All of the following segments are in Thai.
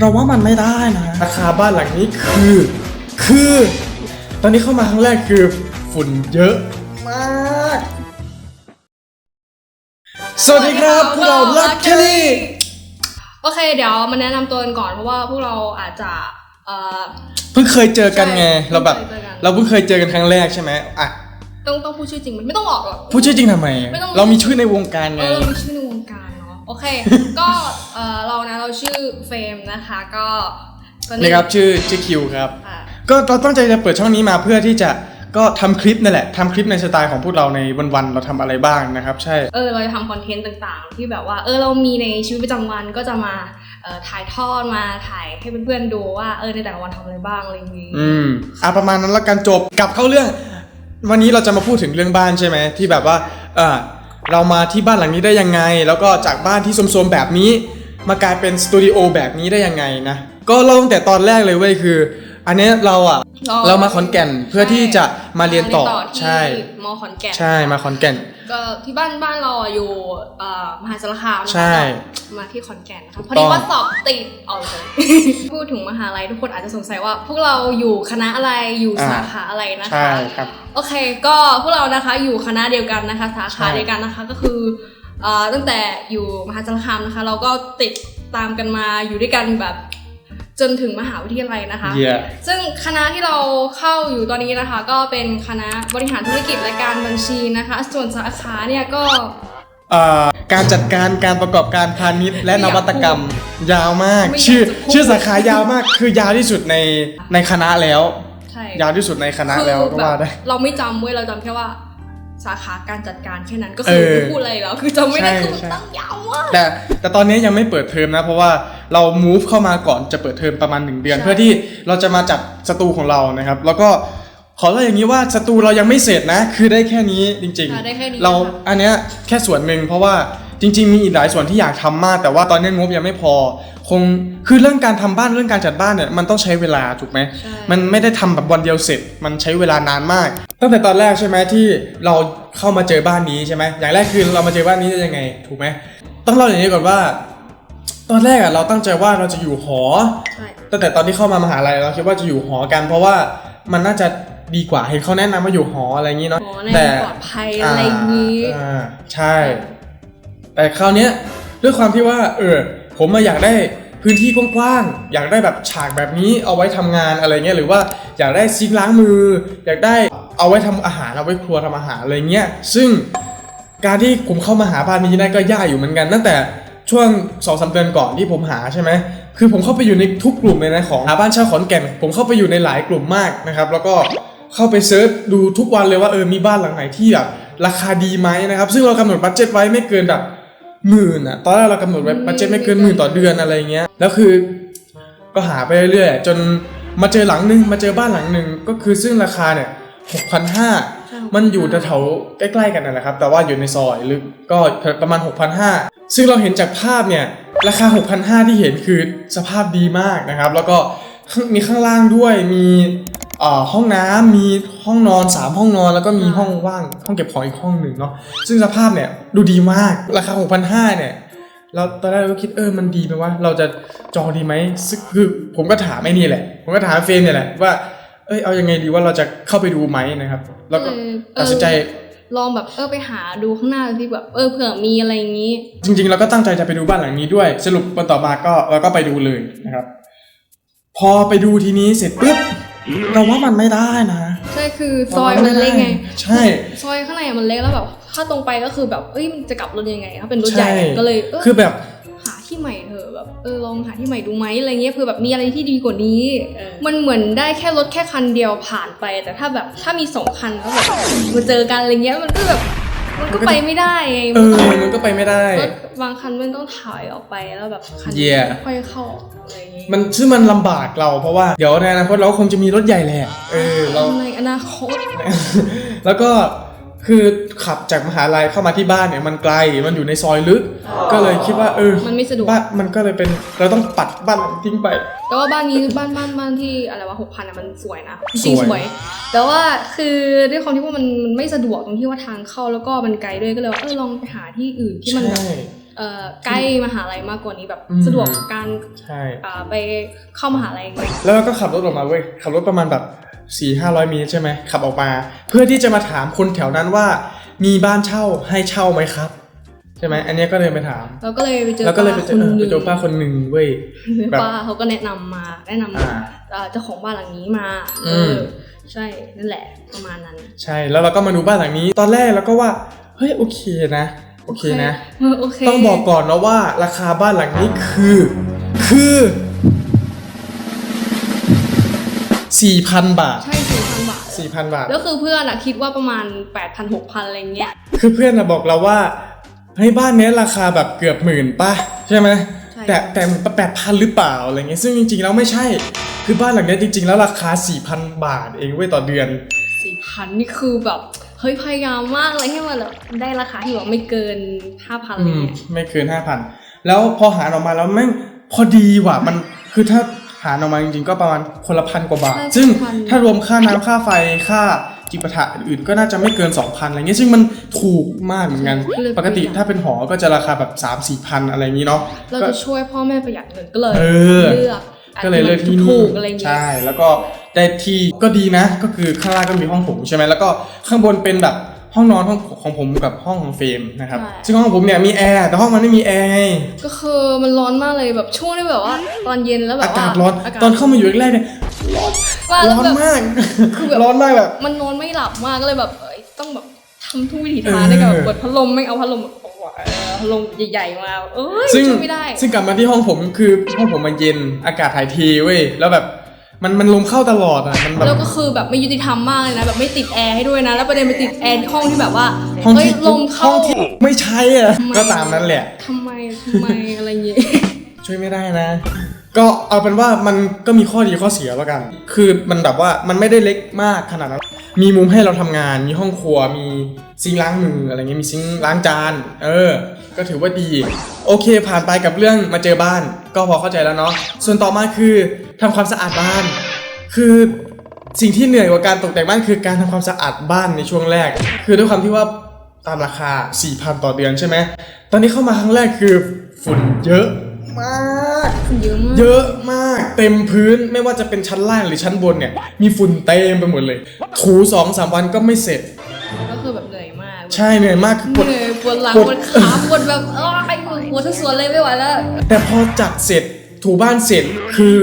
เราว่ามันไม่ได้นะราคาบ้านหลังนี้คือ คือ ตอนนี้เข้ามาครั้งแรกคือฝุ่นเยอะมาก สวัสดีครับพวกเราลักเคลลี่โอเค เดี๋ยวมาแนะนำตัวกันก่อนเพราะว่าพวกเราอาจจะเอ่อ เพิ่งเคยเจอกันไง ใช่เราแบบ เพิ่งเคยเจอกัน เราเพิ่งเคยเจอกันครั้งแรกใช่ไหมอะต้องต้องพูดชื่อจริงมันไม่ต้องออกหรอก พูดชื่อจริงทำไม ไม่ต้อง เรามีชื่อในวงการเอไงอเรามีชื่อในวงการเนาะ โอเค ก็เอ่อเรานะเราชื่อเฟรมนะคะก็ตอนนี้นี่ครับชื่อชื่อคิวครับ อะก็เราตั้งใจจะเปิดช่องนี้มาเพื่อที่จะก็ทำคลิปนั่นแหละทำคลิปในสไตล์ของพวกเราในวันๆเราทำอะไรบ้างนะครับ ใช่ เออเราจะทำคอนเทนต์ต่างๆ ที่แบบว่าเออเรามีในชีวิตประจำวันก็จะมาเอ่อถ่ายทอดมาถ่ายให้เพื่อนๆดูว่าเออในแต่ละวันทำอะไรบ้างอะไรอย่างงี้อืมอะประมาณนั้นแล้วกันจบกลับเข้าเรื่อง วันนี้เราจะมาพูดถึงเรื่องบ้านใช่ไหมที่แบบว่าเออ เรามาที่บ้านหลังนี้ได้ยังไง แล้วก็จากบ้านที่โสมๆแบบนี้ มากลายเป็นสตูดิโอแบบนี้ได้ยังไงนะ ก็เล่าตั้งแต่ตอนแรกเลยเว้ยคือ อันเนี้ยเราอะเรามาขอนแก่นเพื่อที่จะมาเรียนต่อที่ใช่มขอนแก่นใช่มาขอนแก่น ก็ที่บ้านบ้านเราอะอยู่เอ่อมหาสารคามนะคะใช่ก็มาที่ขอนแก่นนะคะพอดีว่าสอบติดเอาเลย พูดถึงมหาลัยทุกคนอาจจะสงสัยว่า พวกเราอยู่คณะอะไรอยู่สาขาอะไรนะใช่คะ ครับ โอเค ก็พวกเรานะคะอยู่คณะเดียวกันนะคะ สาขาใช่ เดียวกันนะคะก็คือเอ่อตั้งแต่อยู่มหาสารคามนะคะ เราก็ติดตามกันมาอยู่ด้วยกันแบบ จนถึงมหาวิทยาลัยนะคะเยี่ยซึ่งคณะที่เราเข้าอยู่ตอนนี้นะคะ ก็เป็นคณะบริหารธุรกิจและการบัญชีนะคะ ส่วนสาขาเนี่ยก็เอ่อการจัดการการประกอบการพาณิชย์และนวัตกรรมยาวมากไม่อยากชื่อจะพูดชื่อสาขายาวมากคือยาวที่สุดในในคณะแล้วใช่ยาวที่สุดในคณะแล้วก็คือว่าแบบได้เราไม่จำเว้ยเราจำแค่ว่าสาขาการจัดการแค่นั้นก็คือเออไม่พูดอะไรแล้วคือจำไม่ได้ใช่คือมันใช่ตั้งยาวมากแต่แต่ตอนนี้ยังไม่เปิดเทอมนะเพราะว่า เรา move เข้ามาก่อนจะเปิดเทอมประมาณ 1 เดือนใช่เพื่อที่เราจะมาจัดสตูของเรานะครับ แล้วก็ขอเล่าอย่างนี้ว่าสตูเรายังไม่เสร็จนะ คือได้แค่นี้จริงค่ะได้แค่นี้เราค่ะอันเนี้ยแค่ส่วนหนึ่งเพราะว่าจริง ๆ มีอีกหลายส่วนที่อยากทำมาก แต่ว่าตอนนี้งบยังไม่พอ คงคือเรื่องการทำบ้านเรื่องการจัดบ้านเนี่ยมันต้องใช้เวลาถูกไหม ใช่ มันไม่ได้ทำแบบวันเดียวเสร็จ มันใช้เวลานานมาก ตั้งแต่ตอนแรกใช่ไหมที่เราเข้ามาเจอบ้านนี้ใช่ไหมอย่างแรกคือเรามาเจอบ้านนี้ได้ยังไง ถูกไหมต้องเล่าอย่างนี้ก่อนว่า ตอนแรกอะเราตั้งใจว่าเราจะอยู่หอ ใช่ตั้งแต่ตอนที่เข้ามามหาลัยเราคิดว่าจะอยู่หอกัน เพราะว่ามันน่าจะดีกว่าเห็นเขาแนะนำว่าอยู่หออะไรอย่างนี้เนาะหอในแต่ปลอดภัยอะไรอย่างนี้ อ่าใช่ แต่คราวเนี้ยด้วยความที่ว่า เออ ผมมาอยากได้พื้นที่กว้างๆอยากได้แบบฉากแบบนี้เอาไว้ทำงานอะไรเงี้ยหรือว่าอยากได้ซิงค์ล้างมือ อยากได้เอาไว้ทำอาหารเอาไว้ครัวทำอาหารอะไรเงี้ยซึ่งการที่ผมเข้ามาหาบ้านนี้ได้ก็ยากอยู่เหมือนกันตั้งแต่ ช่วงสองสามเดือนก่อนที่ผมหาใช่ไหมคือผมเข้าไปอยู่ในทุกกลุ่มเลยนะของหาบ้านเช่าขอนแก่น ผมเข้าไปอยู่ในหลายกลุ่มมากนะครับ แล้วก็เข้าไปเซิร์ชดูทุกวันเลยว่าเออมีบ้านหลังไหนที่แบบราคาดีไหมนะครับ ซึ่งเรากำหนดบัตเจ็ตไว้ไม่เกินแบบหมื่นอะตอนแรกเรากำหนดไว้บัตเจ็ตไม่เกินหมื่นต่อเดือนอะไรเงี้ยแล้วคือก็หาไปเรื่อยๆจนมาเจอหลังหนึงมาเจอบ้านหลังหนึ่งก็คือซึ่งราคาเนี่ยหกพันห้า มันอยู่แถวๆใกล้ๆกันนั่นแหละครับ แต่ว่าอยู่ในซอยลึกก็ประมาณ 6,500 ซึ่งเราเห็นจากภาพเนี่ยราคา 6,500 ที่เห็นคือสภาพดีมากนะครับ แล้วก็ข้างมีข้างล่างด้วยมีเอ่อห้องน้ำมีห้องนอน 3 ห้องนอนแล้วก็มีห้องว่างห้องเก็บของอีกห้องหนึ่งเนาะซึ่งสภาพเนี่ยดูดีมากราคา 6,500 เนี่ยเราตอนแรกเราก็คิดเออมันดีไหมวะเราจะจองดีไหมซึ่งคือผมก็ถามไอ้นี่แหละ ผมก็ถามเฟรมเนี่ยแหละว่า เอ้ยเอายังไงดีว่าเราจะเข้าไปดูไหมนะครับ แล้วก็เออตัดสินใจลองแบบเออไปหาดูข้างหน้าที่แบบเออเผื่อมีอะไรอย่างนี้ จริง ๆ เราก็ตั้งใจจะไปดูบ้านหลังนี้ด้วย สรุปวันต่อมาก็เราก็ไปดูเลยนะครับ พอไปดูทีนี้เสร็จปุ๊บเราว่ามันไม่ได้นะ ใช่คือซอยมันเล็กไง ใช่ ซอยข้างในอะมันเล็กแล้วแบบ ถ้าตรงไปก็คือแบบเอ้ยมันจะกลับรถยังไงถ้าเป็นรถใหญ่ใช่ก็เลยเออคือแบบ แบบเออลองหาที่ใหม่ดูไหมอะไรเงี้ยเผื่อแบบมีอะไรที่ดีกว่านี้ มันเหมือนได้แค่รถแค่คันเดียวผ่านไป แต่ถ้าแบบถ้ามีสองคันแล้วแบบมาเจอกันอะไรเงี้ยมันก็แบบมันก็ไปไม่ได้ไงเอมันอต้องมันก็ไปไม่ได้รถบางคันมันต้องถอยออกไปแล้วแบบคัน Yeah ค่อยเข้าออกอะไรอย่างงี้มันซึ่งมันลำบากเราเพราะว่าเดี๋ยวในอนาคตเราก็คงจะมีรถใหญ่แหละเออเราในอนาคต แล้วก็ คือขับจากมหาลัยเข้ามาที่บ้านเนี่ยมันไกลมันอยู่ในซอยลึก ก็เลยคิดว่าเออมันไม่สะดวก บ้านมันก็เลยเป็นเราต้องปัดบ้านหลังทิ้งไป แต่ว่าบ้านนี้บ้านบ้านบ้านที่อะไรวะหกพันอะมันสวยนะจสริงวยๆสวย แต่ว่าคือด้วยความที่ว่ามันมันไม่สะดวกตรงที่ว่าทางเข้าแล้วก็มันไกลด้วยก็เลยว่าเออลองไปหาที่อื่นที่มันแบบใช่ เอ่อใกล้มหาลัยมากกว่านี้แบบอืม สะดวกกับการใช่ อ่าไปเข้ามหาลัยอย่างเงี้ยแล้วเราก็ขับรถออกมาเว้ยขับรถประมาณแบบ 4ี่ห้าร้อยเมตรใช่ไหมขับออกมา เพื่อที่จะมาถามคนแถวนั้นว่า มีบ้านเช่าให้เช่าไหมครับใช่ไหมอันเนี้ยก็เลยไปถามเราก็เลยไปเจอแล้วก็เลยไปป้าเจคอนเออหไปนึ่งเจอป้าคนหนึ่งเว้ยแบบป้าเขาก็แนะนำมาแนะนำอ่าเอ่อเจ้าของบ้านหลังนี้มาเออืมอใช่นั่นแหละประมาณนั้น ใช่แล้วเราก็มาดูบ้านหลังนี้ ตอนแรกเราก็ว่าเฮ้ยโอเคนะโอเคนะเออโอเคต้องบอกก่อนนะว่าราคาบ้านหลังนี้คือ คือ 4,000 บาท ใช่สี่พันบาท 4,000 บาท แล้วคือเพื่อนอะคิดว่าประมาณ 8 0 0 0 6,000อะไรเงี้ย คือเพื่อนนะบอกเราว่าเฮ้ยบ้านเนี้ยราคาแบบเกือบหมื่นป่ะ ใช่ไหมใช่ แต่แต่แปดพันหรือเปล่าอะไรเงี้ยซึ่งจริงๆแล้วไม่ใช่ คือบ้านหลังเนี้ยจริงๆแล้วราคา 4,000 บาทเองเว้ยต่อเดือน4,000นี่คือแบบ เฮ้ยพยายามมากเลยให้มันแบบได้ราคาที่แบบไม่เกิน 5,000อะไรอืมเงี้ย ไม่เกิน5,000แล้วพอหารออกมาแล้วแม่งพอดีว่ะมันคือถ้า หารออกมาจริงๆก็ประมาณคนละพันกว่าบาทซึ่งถ้ารวมค่าน้ำค่าไฟค่าจิปาถะอื่นๆก็น่าจะไม่เกิน 2,000อะไรเงี้ยซึ่งมันถูกมากเหมือนกันปกติถ้าเป็นหอก็จะราคาแบบ 3 4พันอะไรอย่างนี้เนาะ เราจะช่วยพ่อแม่ประหยัดเงินก็เลยเออ เลือกก็เลยเลือกที่ถูนี่กๆอะไรเงี้ย ใช่ แล้วก็ได้ที่ก็ดีนะ ก็คือข้างล่างก็มีห้องผมใช่ไหมแล้วก็ข้างบนเป็นแบบ ห้องนอนห้องของผมกับห้องของเฟรมนะครับซึ่งห้องผมเนี่ยมีแอร์แต่ห้องมันไม่มีแอร์ไงก็คือมันร้อนมากเลยแบบช่วงที่แบบว่าตอนเย็นแล้วแบอาบว่ากาศร้อนกศตอนเข้ามาอยู่แรกๆเนี่ยว่าแล้ร้วอนแบบ มากคือแบบ ร้อนมากแบบ มันนอนไม่หลับมากก็เลยแบบเอ้ยต้องแบบทำทุกวิถีทางในการแบบเปิดพัดลมไม่เอาพัดลมแบบเอาอะพัดลมใหญ่ๆมาเอ้ยซึ่งช่วยไม่ได้ซึ่งกลับมาที่ห้องผมคือห้องผมมันเย็นอากาศถ่ายเทเว้ยแล้วแบบ มันมันลมเข้าตลอดอะมันแบบ แล้วก็คือแบบไม่ยุติธรรมมากเลยนะแบบไม่ติดแอร์ให้ด้วยนะ แล้วประเด็นไปติดแอร์ที่ห้องที่แบบว่าห้องเฮ้ยที่ลมเข้าห้องที่ไม่ใช่อะทำไมก็ตามนั้นแหละ ทำไมทำไมอะไรอย่างเงี้ย ช่วยไม่ได้นะ ก็เอาเป็นว่ามันก็มีข้อดีข้อเสียแล้วกัน คือมันแบบว่ามันไม่ได้เล็กมากขนาดนั้น มีมุมให้เราทำงาน มีห้องครัว มีซิงค์ล้างมืออะไรเงี้ย มีซิงค์ล้างจาน เออ ก็ถือว่าดี โอเค ผ่านไปกับเรื่องมาเจอบ้าน ก็พอเข้าใจแล้วเนาะส่วนต่อมาคือทำความสะอาดบ้าน คือสิ่งที่เหนื่อยกว่าการตกแต่งบ้านคือการทำความสะอาดบ้านในช่วงแรก คือด้วยความที่ว่าตามราคา 4,000 ต่อเดือนใช่ไหม ตอนนี้เข้ามาครั้งแรกคือฝุ่นเยอะมากเยอะมากเยอะมาก เต็มพื้นไม่ว่าจะเป็นชั้นล่างหรือชั้นบนเนี่ย มีฝุ่นเต็มไปหมดเลย ถูสองสามวันก็ไม่เสร็จ ใช่เหนื่อยมากคือปวดเหนื่อยปวดหลังปปวดวดขาปวดแบบเออใครปวดปวดทั้งสวนเลยไม่ไหวแล้ว แต่พอจัดเสร็จถูบ้านเสร็จคือ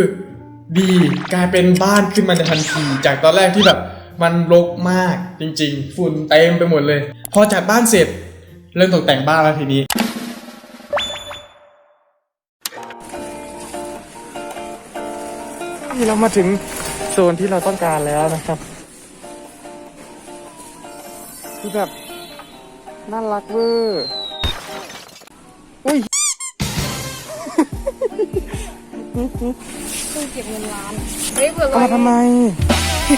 ดีกลายเป็นบ้านขึ้นมาในทันทีจากตอนแรกที่แบบมันรกมากจริง ๆ ฝุ่นเต็มไปหมดเลย พอจัดบ้านเสร็จ เริ่มตกแต่งบ้านแล้วทีนี้นี่เรามาถึงโซนที่เราต้องการแล้วนะครับคือแบบ น่ารักเวอร์อุ้ยคือเก็บเงินล้าน เฮ้ยเปิดเอามาทำไม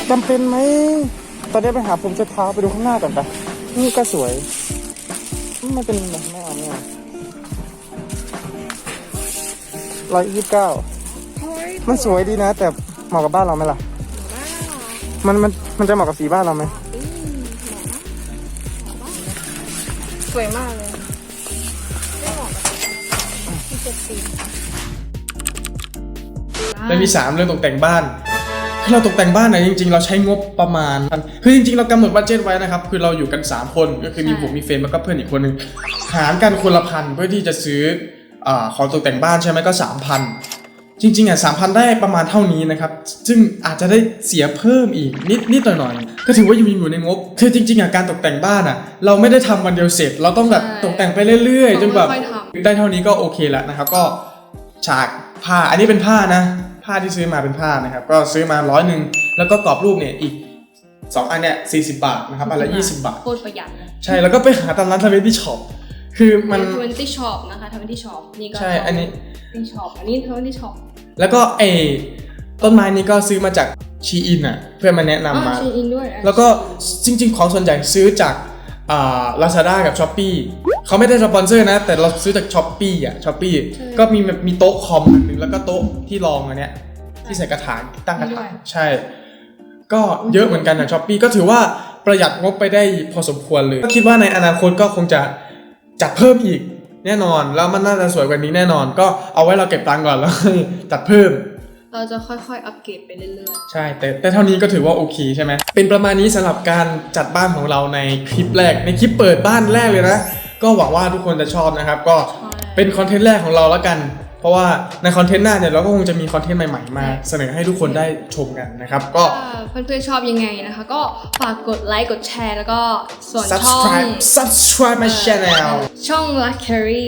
จำเป็นไหม ตอนนี้ไปหาผมเช็ดเท้าไปดูข้างหน้าก่อนไปะนี่ก็สวย ไม่เป็นไรไม่เอาไม่เอาร้อยยี่สิบเก้ามันสวยดีนะ แต่เหมาะกับบ้านเราไหมล่ะ มันมันมันจะเหมาะกับสีบ้านเราไหม สวยมากเลยไม่เหมาะกับที่เจ็ดสีเรื่องที่สามเรื่องตกแต่งบ้านคือเราตกแต่งบ้านนะจริง ๆ เราใช้งบประมาณคือจริง ๆ เรากำหนดบัตเจตไว้นะครับคือเราอยู่กัน 3 คนก็คือมีผมมีเฟรมแล้วก็เพื่อนอีกคนหนึ่งหารกันคนละพันเพื่อที่จะซื้ออาของตกแต่งบ้านใช่ไหมก็3,000 จริงๆอะสามพันได้ประมาณเท่านี้นะครับ ซึ่งอาจจะได้เสียเพิ่มอีกนิดนิดหน่อยหน่อยๆก็ถือว่าอยู่อยู่ในงบ คือจริงๆอะการตกแต่งบ้านอะ เราไม่ได้ทำวันเดียวเสร็จ เราต้องแบบตกแต่งไปเรื่อยๆจนแบบค่อยๆทได้เท่านี้ก็โอเคแล้วนะครับ ก็ฉากผ้าอันนี้เป็นผ้านะ ผ้าที่ซื้อมาเป็นผ้านะครับ ก็ซื้อมาร้อยหนึ่งแล้วก็กรอบรูปเนี่ยอีก2อันเนี่ยสี่สิบาทนะครับอันละยี่สิบาทโคตรประหยัดเลยใช่แล้วก็ไปหาตามร้านทเวนตี้ช็อป คือมันทเวนตี้ช็อปนะคะทเวนตี้ช็อปนี่ก็ใช่อันนี้ทเวนตี้ช็อปอันนี้ทเวนตี้ช็อปแล้วก็ไอ้ต้นไม้นี้ก็ซื้อมาจากชีอินอะเพื่อนมาแนะนำอ่ามาชีอินด้วยแล้วก็จริง ๆ ของส่วนใหญ่ซื้อจากอ่าลาซาด้ากับช้อปปีเขาไม่ได้สปอนเซอร์นะ แต่เราซื้อจากช้อปปีอะช้อปปีก็มีแบบมีโต๊ะคอมอันหนึ่งแล้วก็โต๊ะที่รองอันเนี้ยที่ใส่กระถางตั้งกระถางใช่ ก็เยอะเหมือนกันจากช้อปปีก็ถือว่าประหยัดงบไปได้พอสมควรเลยก็คิดว่าในอนาคตก็คงจะ จัดเพิ่มอีกแน่นอน แล้วมันน่าจะสวยกว่านี้แน่นอน ก็เอาไว้เราเก็บตังค์ก่อนแล้วค่อยจัดเพิ่ม เราจะค่อยๆ อัปเกรดไปเรื่อยใช่ แต่แต่เท่านี้ก็ถือว่าโอเคใช่ไหมเป็นประมาณนี้สำหรับการจัดบ้านของเราในคลิปแรก ในคลิปเปิดบ้านแรกเลยนะ ก็หวังว่าทุกคนจะชอบนะครับ ก็เป็นคอนเทนต์แรกของเราแล้วกัน เพราะว่าในคอนเทนต์หน้าเนี่ยเราก็คงจะมีคอนเทนต์ใหม่ๆมาเสนอให้ทุกคนได้ชมกันนะครับ ก็ๆถ้าเพื่อนๆชอบยังไงนะคะ ก็ฝากกดไลค์กดแชร์แล้วก็ส่วนช่อง subscribe subscribe my channel ช่อง Luxury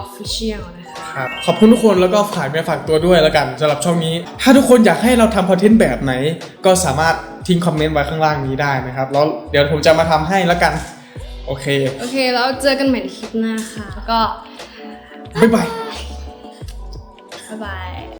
Official นะคะครับขอบคุณทุกคนแล้วก็ฝากเนื้อฝากตัวด้วยแล้วกันสำหรับช่องนี้ ถ้าทุกคนอยากให้เราทำคอนเทนต์แบบไหน ก็สามารถทิ้งคอมเมนต์ไว้ข้างล่างนี้ได้นะครับแล้วเดี๋ยวผมจะมาทำให้แล้วกันโอเค โอเค แล้วเจอกันใหม่ในคลิปหน้าค่ะ ก็ บ๊ายบาย บ๊ายบาย